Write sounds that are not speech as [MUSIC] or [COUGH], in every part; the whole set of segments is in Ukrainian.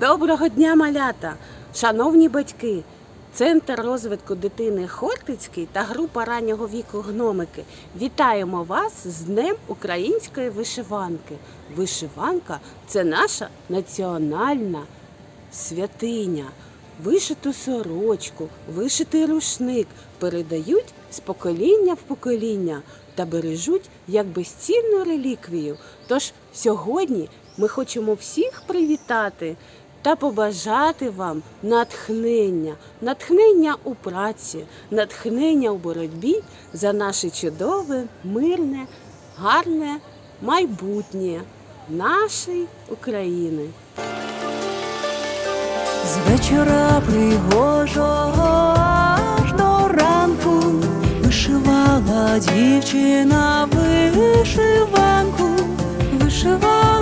Доброго дня, малята! Шановні батьки! Центр розвитку дитини Хортицький та група раннього віку гномики вітаємо вас з Днем української вишиванки. Вишиванка це наша національна святиня. Вишиту сорочку, вишитий рушник передають з покоління в покоління та бережуть як безцінну реліквію. Тож сьогодні ми хочемо всіх привітати та побажати вам натхнення, натхнення у праці, натхнення у боротьбі за наше чудове, мирне, гарне майбутнє нашої України. З вечора пригожого аж до ранку вишивала дівчина вишиванку, вишивала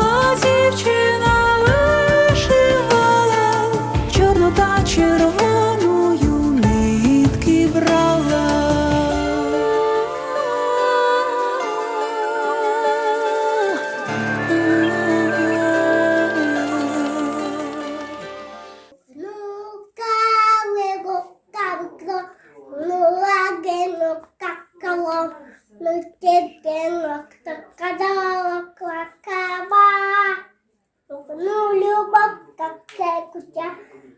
колок, ну тебе ног-то кадалок лакаба. Ну, любовь, как [COUGHS] как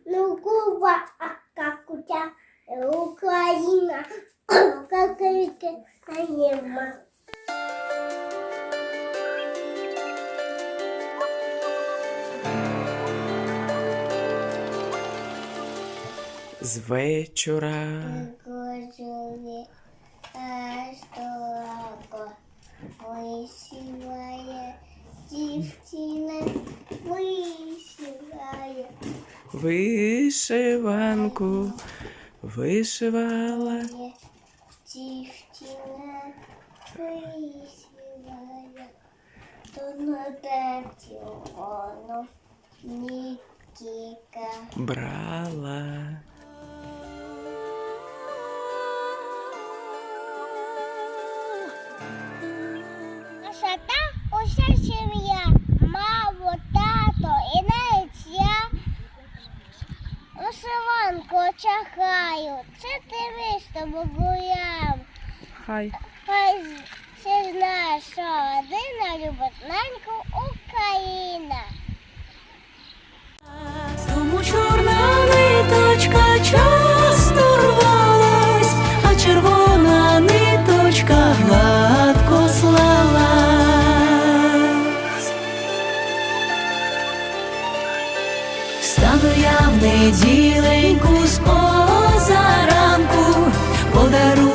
ну, губа, а Украина, как это анима. З вишиванку вишивала. Дівчина висіває, то на нікіка. Брала. Уся сім'я, Вишиванку чахаю, це ти місто гуям. Хай. Хай всі знають, що родина любить неньку Стану я в неділеньку з позаранку подарую.